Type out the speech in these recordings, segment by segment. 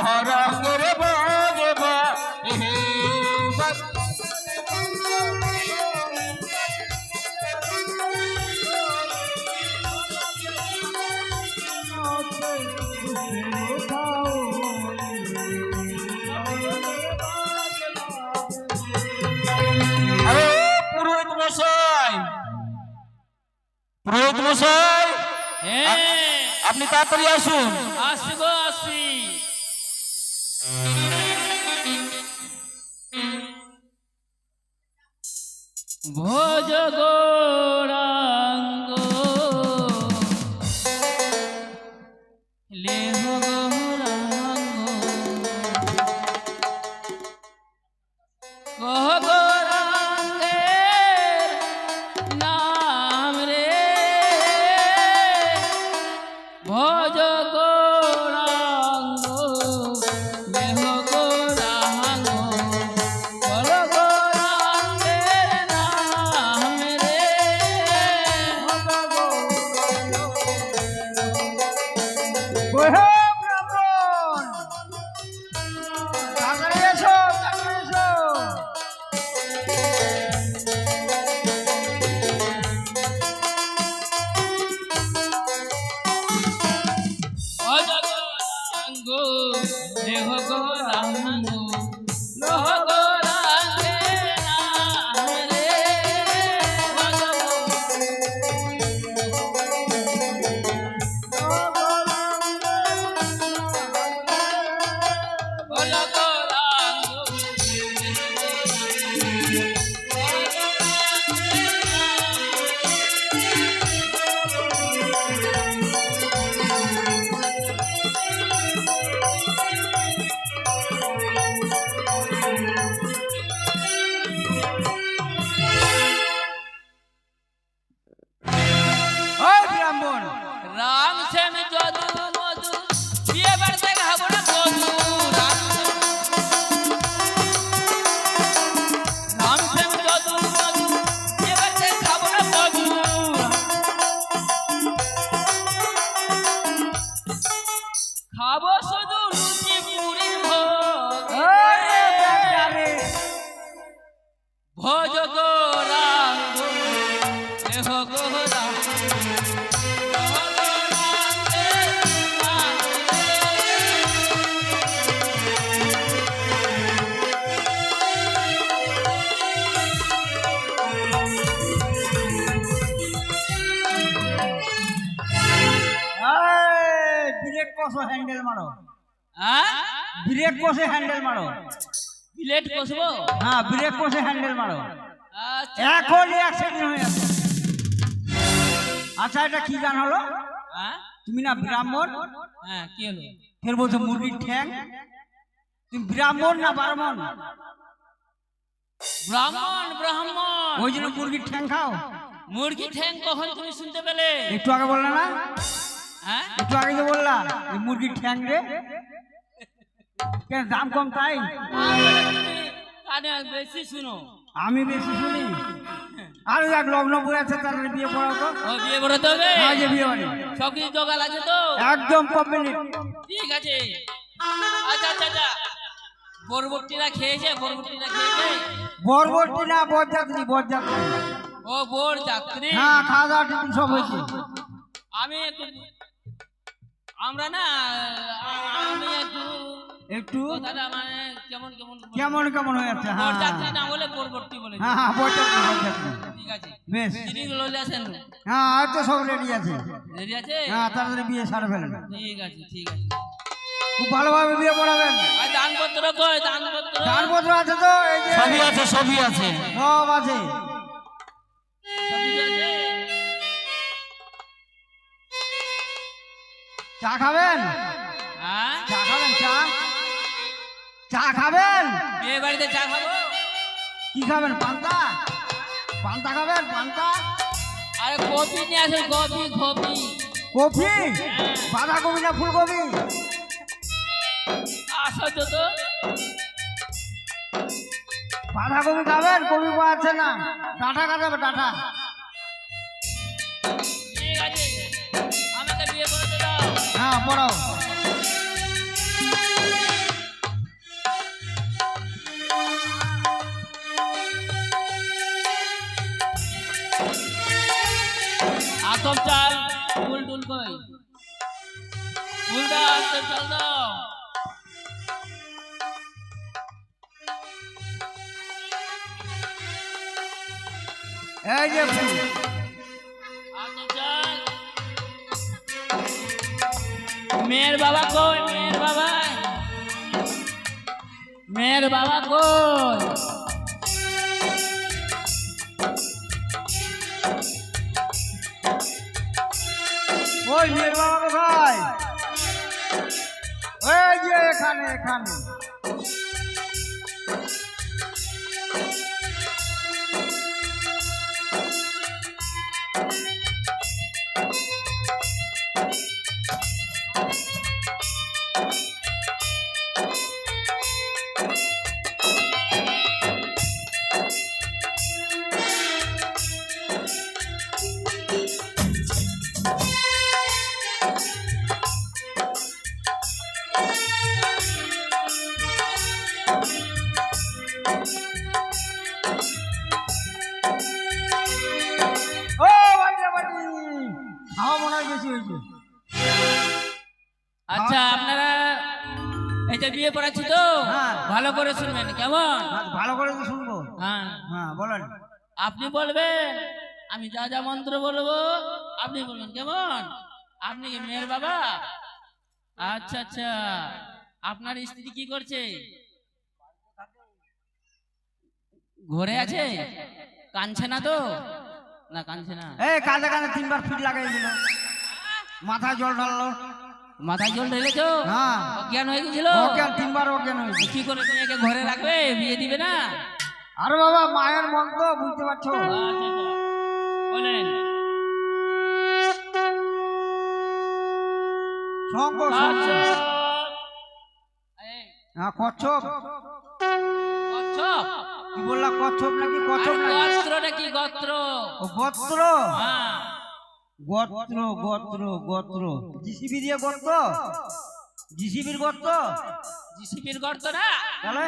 রঙের বাজবা হে পুরোহিত মশাই হ্যাঁ। আপনি তাড়াতাড়ি আসুন। আসি গো আসি কষো হ্যান্ডেল মারো। হ্যাঁ? ব্রেক কষে হ্যান্ডেল মারো। প্লেট কষবো? হ্যাঁ ব্রেক কষে হ্যান্ডেল মারো। আচ্ছা। এখন অ্যাক্সিডেন্ট হয়ে যাচ্ছে। আচ্ছা এটা কি গান হলো? হ্যাঁ? তুমি না ব্রাহ্মণ? হ্যাঁ কি হলো? ফের বলছো মুরগির ঠ্যাং। তুমি ব্রাহ্মণ না ব্রাহ্মণ ব্রাহ্মণ ব্রাহ্মণ। ওই জন্য মুরগির ঠ্যাং খাও। মুরগি ঠ্যাং কখন তুমি শুনতে পেলে? একটু আগে বললে না? হ্যাঁ একটু আগে তো বললা এই মুরগির ঠ্যাং রে। কেন দাম কম তাই? বেশি শুনো। আমি বেশি শুনি। আর দেখ লগ্ন পড়ে আছে তার বিয়ে পড়াও তো। ও বিয়ে করতে হবে? হ্যাঁ যে বিয়ে বাড়ি সব কিছু জোগাড় আছে তো? একদম কমপ্লিট ঠিক আছে। আচ্ছা আচ্ছা আচ্ছা। বরবটিরা খেয়েছে? বরবটিরা খেয়েছে? বরবর্তী না বরযাত্রী বরযাত্রী। ও বোর যাত্রী হ্যাঁ খাওয়া দাওয়া সব হয়েছে। আমি একটু আমরা না আমি একটু একটু? কথাটা মানে কেমন কেমন কেমন কেমন হয়ে যাচ্ছে? হ্যাঁ না বলে হ্যাঁ হ্যাঁ ঠিক আছে। বেশ। লইলে হ্যাঁ আর তো সব রেডি আছে। রেডি আছে? হ্যাঁ তাড়াতাড়ি বিয়ে সারে ফেলেন। ঠিক আছে ঠিক আছে। খুব ভালোভাবে বিয়ে পড়াবেন। আর দানপত্র কই? দানপত্র? দানপত্র আছে তো এই যে সবই আছে সবই আছে। সব আছে। সব আছে? চা খাবেন? হ্যাঁ? চা খাবেন চা? চা খাবেন? বিয়ে বাড়িতে চা খাব? কি খাবেন পান্তা? পান্তা খাবেন পান্তা? আরে কপি নিয়ে আসেন কপি কপি। কফি বাঁধাকপি না ফুলকপি? আসো তো বাঁধাকপি খাবেন? কপি পাওয়া পাচ্ছে না। ডাটা খাবে ডাটা হ্যাঁ পড়াও। আতপ চাল ফুল টুল কই? ফুল দাও আতপ চাল দাও। এই যে ফুল। মেয়ের বাবা কই? মেয়ের বাবা? মেয়ের বাবা কই? ওই মেয়ের বাবা কোথায় ওই যে এখানে এখানে। আচ্ছা আপনারা এটা বিয়ে পড়াচ্ছি তো? হ্যাঁ। ভালো করে শুনবেন কেমন? হ্যাঁ, ভালো করে শুনব। হ্যাঁ। হ্যাঁ বলেন। আপনি বলবেন আমি যা যা মন্ত্র বলব আপনি বলবেন কেমন? আপনি কি মেয়ের বাবা? আচ্ছা আচ্ছা। আপনার স্ত্রী কি করছে? ঘরে আছে? কানছে না তো? না কানছে না। এই কাঁধে কাঁধে তিনবার ফিট লাগাই দিল। মাথায় জল ঢাললো। মাথায় জল ঢেলেছো? হ্যাঁ অজ্ঞান হয়ে গেছিল? অজ্ঞান তিনবার অজ্ঞান হয়েছে কি করে মেয়েকে ঘরে রাখবে? বিয়ে দিবে না? আরে বাবা মায়ের মন তো বুঝতে পারছ? আচ্ছা, আচ্ছা। বলেন। এই, হ্যাঁ কচ্ছপ। কি বললা কচ্ছপ নাকি কচ্ছপ আরে নাকি? গোত্র নাকি গোত্র ও গোত্র গোত্র গোত্র গোত্র জিসিবি দিয়ে গোত্র জিসিবির গোত্র জিসিপির গর্ত না? তাহলে?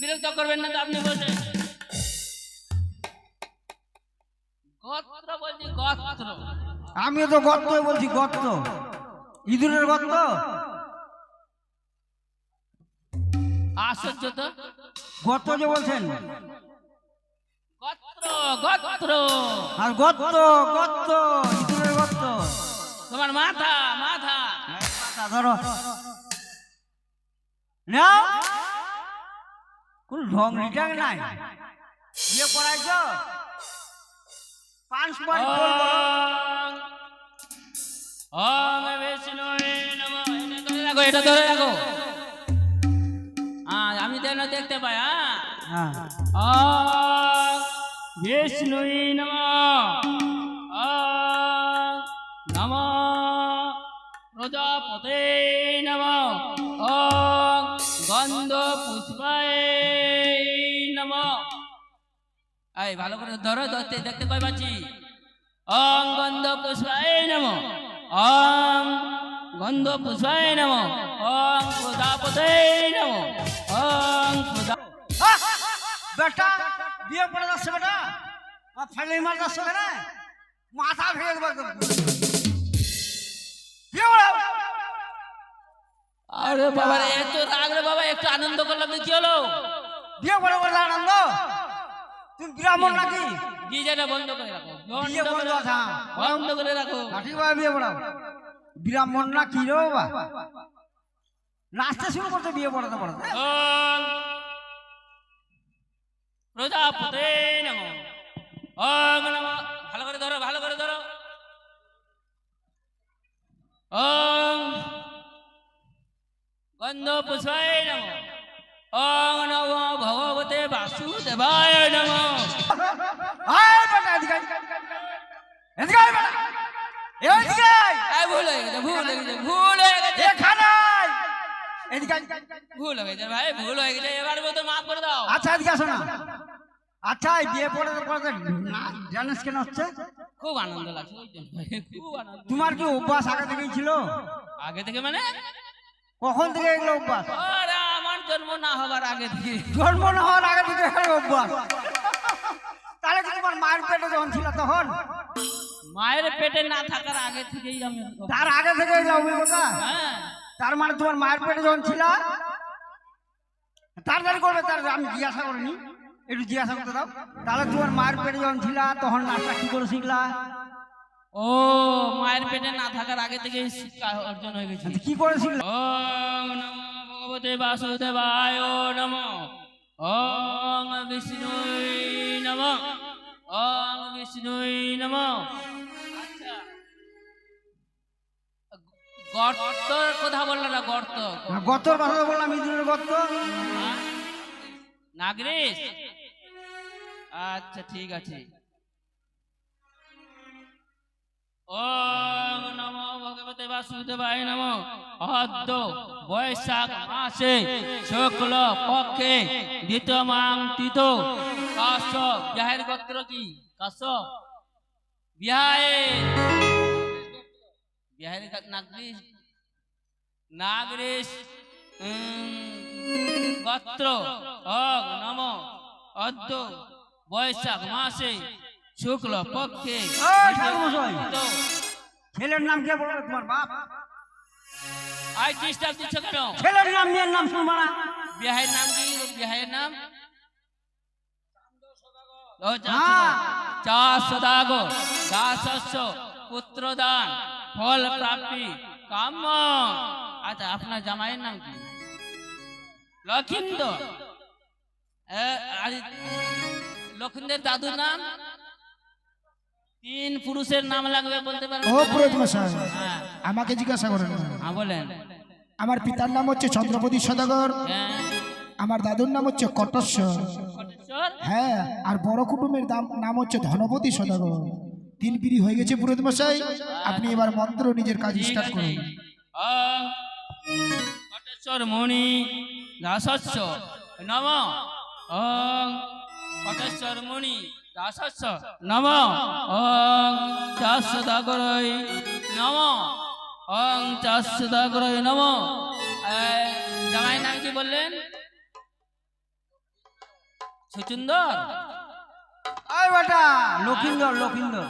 বিরক্ত করবেন না তো আপনি বলছেন। গোত্র বলছি গোত্র আমিও তো গর্ত বলছি গর্ত ইঁদুরের গর্ত আশ্চর্য তো? গর্ত যে বলছেন। গোত্র গোত্র। আর গর্ত গর্ত ইঁদুরের গর্ত তোমার মাথা মাথা। তা ধরো। নাও। কোন ঢং রিটাং নাই। বিয়ে করাইছ? পাঁচ বলব ওম বিষ্ণুয়ে নমঃ। এটা ধরে রাখো এটা ধরে রাখো। দেখতে পাই হ্যাঁ। ওম বিষ্ণুয়ে নমঃ। ওম নমঃ। প্রজাপতে নমঃ। ওম গন্ধ পুষ্পায় নমঃ। এই ভালো করে ধরো ধরতে দেখতে পাই পাচ্ছি ওম গন্ধ পুষ্পায় নমঃ। ওম গন্ধ পুষ্পায় নমঃ নমঃ। ওম প্রজা বেটা বিয়ে করে যাচ্ছে বেটা। মার যাচ্ছে মাথা ভেঙে দেবো আরে বাবা এত রাগ রে বাবা একটু আনন্দ করলাম কি হলো? বিয়ে করে করে আনন্দ। তুমি ব্রাহ্মণ নাকি? গিজাটা বন্ধ করে রাখো। বন্ধ করে রাখো। বন্ধ করে রাখো। বিয়ে পড়াও। ব্রাহ্মণ না কি রে বাবা? নাচতে শুরু করতে বিয়ে পড়াতে পড়াতে। প্রজাপতে নম ওম নম। ভালো করে ধরো ভালো করে ধরো। ওম গন্ধ পুষ্পায় নম ওম নম ভগবতে বাসুদেবায় নম আয় বেটা এদিকে। এদিকে বেটা। এদিকে। এই ভুল হয়ে গেছে ভুল হয়ে গেছে ভুল হয়ে গেছে। এখানে এদিকে ভুল হয়ে গেছে ভাই ভুল হয়ে গেছে এবার মতো মাফ করে দাও। আচ্ছা এদিকে আসো না। আচ্ছা বিয়ে পড়াতে পড়াতে জানিস কেন হচ্ছে? খুব আনন্দ লাগছে খুব আনন্দ। তোমার কি অভ্যাস আগে থেকেই ছিল? আগে থেকে মানে? কখন থেকে এগুলো অভ্যাস? আমার জন্ম না হবার আগে থেকে। জন্ম না হওয়ার আগে থেকে অভ্যাস। তাহলে কি তোমার মায়ের পেটে যখন ছিল তখন? মায়ের পেটে না থাকার আগে থেকেই আমি তার আগে থেকে এগুলো অভিজ্ঞতা। হ্যাঁ। তার মানে তোমার মায়ের পেটে যখন ছিল তাড়াতাড়ি করবে তার আমি জিজ্ঞাসা করিনি। একটু জিজ্ঞাসা করতে দাও। তাহলে তোমার মায়ের পেটে যখন ছিল তখন নাচটা কি করে শিখলা? ও মায়ের পেটে না থাকার আগে থেকেই শিক্ষা অর্জন হয়ে গেছে। কি করে শিখলা? ওম নমো ভগবতে বাসুদেবায় নমো। ওম বিষ্ণুই নমো। ওম বিষ্ণুই নমো। গর্তর কথা বলল না গর্ত? গতর কথা বললাম ইঁদুরের গর্ত। নাগরেশ? আচ্ছা ঠিক আছে। ওম নমো ভগবতে বাসুদেবায় নমো। অদ্য বৈশাখ মাসে শুক্ল পক্ষে দ্বিতীয়মাং তিত কাশ্য বিহারের গোত্র কি? কাশ্য? বিহারে। বিহারের নাগরেশ নাগরেশ গোত্র অগ নম অদ্য বৈশাখ মাসে শুক্ল পক্ষে। ছেলের নাম কে বলবে তোমার বাপ আই ডিস্টার্ব দিচ্ছ কেন ছেলের নাম মেয়ের নাম শুনবা না বিহারের নাম কি বিহারের নাম। চাষ সদাগর দাসস্য পুত্রদান ফল প্রাপ্তি কাম্য আচ্ছা আপনার জামাইয়ের নাম কি? লক্ষিন্দর। এ, লক্ষিন্দের দাদুর নাম? তিন পুরুষের নাম লাগবে বলতে পারবেন? ও পুরোহিত মশাই হ্যাঁ আমাকে জিজ্ঞাসা করেন। হ্যাঁ, বলেন। আমার পিতার নাম হচ্ছে চন্দ্রপতি সদাগর। হ্যাঁ। আমার দাদুর নাম হচ্ছে কটস্বর হ্যাঁ আর বড় কুটুমের নাম হচ্ছে ধনপতি সদাগর। তিন পিড়ি হয়ে গেছে পুরোহিত মশাই। আপনি এবার মন্ত্র নিজের কাজ স্টার্ট করুন। কটেশ্বর মণি দাসস্য নম। ওং কটেশ্বর মণি দাসস্য নম। ওং চাষদাগরৈ নম। ওং চাষদাগরৈ নম। এই, জামাই নাম কি বললেন? সুচুন্দর? আয় বেটা লক্ষিন্দর লক্ষিন্দর।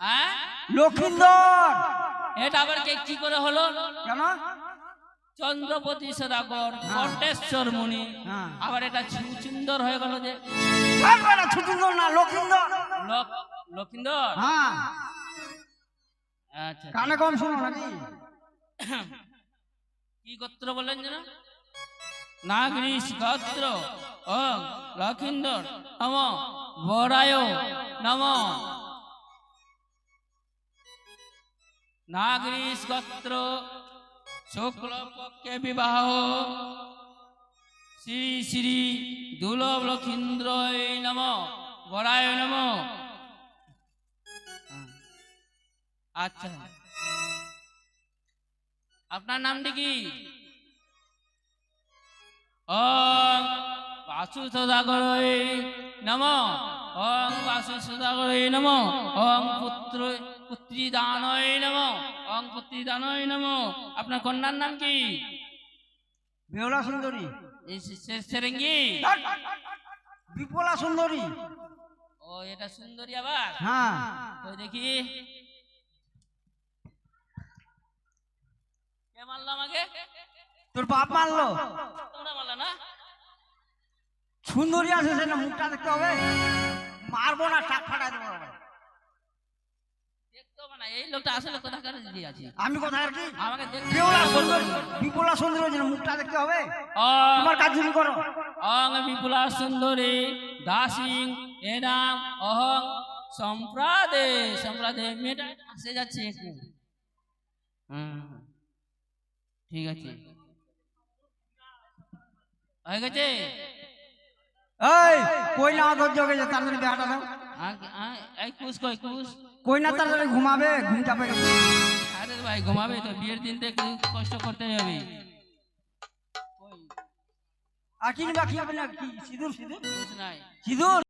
হ্যাঁ? লক্ষিন্দর এটা আবার কে কি করে হলো? কেন? চন্দ্রপতি সদাগর কণ্ঠেশ্বর মুনি। হ্যাঁ। আবার এটা সুন্দর হয়ে গেল যে। আয় না লক্ষিন্দর লক্ষিন্দর হ্যাঁ। আচ্ছা কানে কম শুনো নাকি? কি গোত্র বললেন যেন? নাগরিশ গোত্র ও লক্ষিন্দর নম। বরায়। নম। নাগরিশ গোত্র শুক্ল পক্ষে বিবাহ শ্রী শ্রী দুর্লভ লক্ষিন্দ্র নম বরায় নম আচ্ছা। আপনার নামটি কি ওম বাসু সদাগরৈ নম। ওম বাসু সদাগরৈ নম। ওম পুত্র পুত্রী দানয় নম ওম পুত্রী দানয় নম। আপনার কন্যার নাম কি? বেহুলা সুন্দরী। সেরেঙ্গি। বিপুলা সুন্দরী। ও এটা সুন্দরী আবার? হ্যাঁ। তো দেখি? কে মারলো আমাকে? তোর বাপ মারলো। তোমরা মারলা না? সুন্দরী আছে সেটা মুখটা দেখতে হবে। মারবো না টাক ফাটাই দেবো এই লোকটা আসলে কোথাকার দিদি আছে? আমি কোথায় কি? আমাকে বিপুলা সুন্দরী? বিপুলা সুন্দরী আছে মুখটা দেখতে হবে। তোমার কাজ করো। অং বিপুলা সুন্দরী দাসিং এনাম অহং সম্প্রাদে সম্প্রাদে মেয়েটা আসে যাচ্ছে একটু। ঠিক আছে। হয়ে গেছে? এই কই না ধৈর্য গেছে তাড়াতাড়ি দাও। এই কুস কই কুস। কই না তাড়াতাড়ি ঘুমাবে? ঘুমটা পাবে আরে ভাই ঘুমাবে তো বিয়ের দিন থেকে কষ্ট করতে হবে। আকিন বাকি হবে না? কি সিঁদুর? সিঁদুর নাই। সিঁদুর?